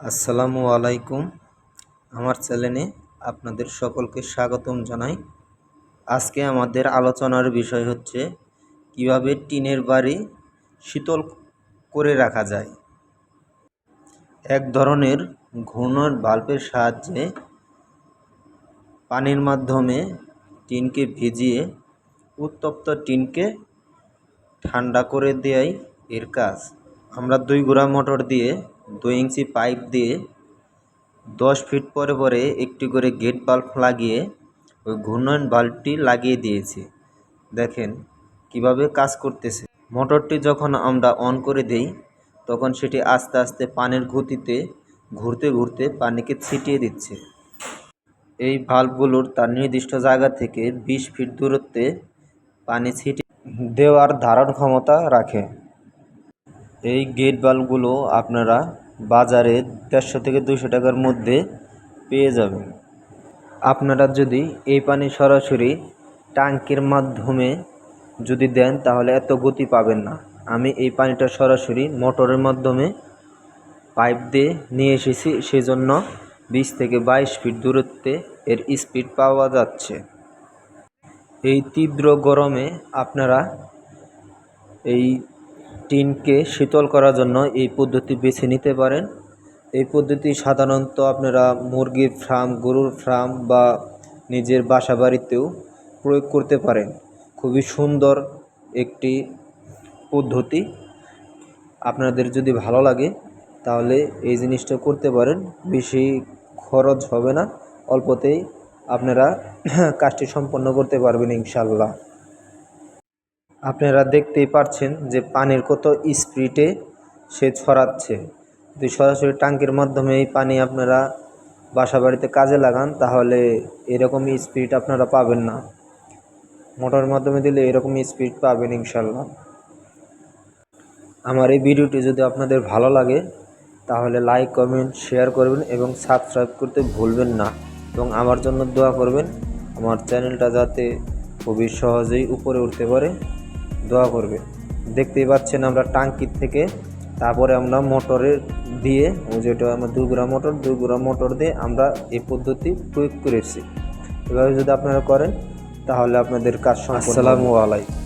আসসালামু আলাইকুম। আমার চ্যানেলে আপনাদের সকলকে স্বাগতম জানাই। আজকে আমাদের আলোচনার বিষয় হচ্ছে, কীভাবে টিনের বাড়ি শীতল করে রাখা যায়। এক ধরনের ঘূর্ণন বাল্বের সাহায্যে পানির মাধ্যমে টিনকে ভিজিয়ে উত্তপ্ত টিনকে ঠান্ডা করে দেয়াই এর কাজ। আমরা দুই গোড়া মোটর দিয়ে দুই ইঞ্চি পাইপ দিয়ে দশ ফিট পরে পরে একটি করে গেট বাল্ব লাগিয়ে ওই ঘূর্ণয়ন বাল্বটি লাগিয়ে দিয়েছি। দেখেন কীভাবে কাজ করতেছে। মোটরটি যখন আমরা অন করে দেই, তখন সেটি আস্তে আস্তে পানির গতিতে ঘুরতে ঘুরতে পানিকে ছিটিয়ে দিচ্ছে। এই ভাল্বগুলোর তার নির্দিষ্ট জায়গা থেকে বিশ ফিট দূরত্বে পানি ছিটিয়ে দেওয়ার ধারণ ক্ষমতা রাখে। এই গেট বাল্বগুলো আপনারা বাজারে দেড়শো থেকে দুশো টাকার মধ্যে পেয়ে যাবেন। আপনারা যদি এই পানি সরাসরি ট্যাঙ্কের মাধ্যমে যদি দেন, তাহলে এত গতি পাবেন না। আমি এই পানিটা সরাসরি মোটরের মাধ্যমে পাইপ দিয়ে নিয়ে এসেছি, সেজন্য বিশ থেকে বাইশ ফিট দূরত্বে এর স্পিড পাওয়া যাচ্ছে। এই তীব্র গরমে আপনারা এই টিনকে শীতল করার জন্য এই পদ্ধতি বেছে নিতে পারেন। এই পদ্ধতি সাধারণত আপনারা মুরগির ফার্ম, গরুর ফার্ম বা নিজের বাসা বাড়িতেও প্রয়োগ করতে পারেন। খুবই সুন্দর একটি পদ্ধতি। আপনাদের যদি ভালো লাগে তাহলে এই জিনিসটা করতে পারেন। বেশি খরচ হবে না, অল্পতেই আপনারা কাজটি সম্পন্ন করতে পারবেন ইনশাল্লাহ আপনারা দেখতেই পাচ্ছেন যে পানির কত স্পিডে সে ছড়াচ্ছে। যদি সরাসরি ট্যাঙ্কের মাধ্যমে এই পানি আপনারা বাসা বাড়িতে কাজে লাগান, তাহলে এরকম স্পিড আপনারা পাবেন না। মোটরের মাধ্যমে দিলে এরকম স্পিড পাবেন ইনশাল্লাহ আমার এই ভিডিওটি যদি আপনাদের ভালো লাগে, তাহলে লাইক, কমেন্ট, শেয়ার করবেন এবং সাবস্ক্রাইব করতে ভুলবেন না। এবং আমার জন্য দোয়া করবেন, আমার চ্যানেলটা যাতে খুবই সহজেই উপরে উঠতে পারে। দোয়া করবে। দেখতেই পাচ্ছেন আমরা টাঙ্কির থেকে, তারপরে আমরা মোটরের দিয়ে ও যেটা আমরা দুগুড়া মোটর দুগুড়া মোটর দিয়ে আমরা এই পদ্ধতি প্রয়োগ করেছি। এভাবে যদি আপনারা করেন, তাহলে আপনাদের কাজ আসসালামু আলাইকুম।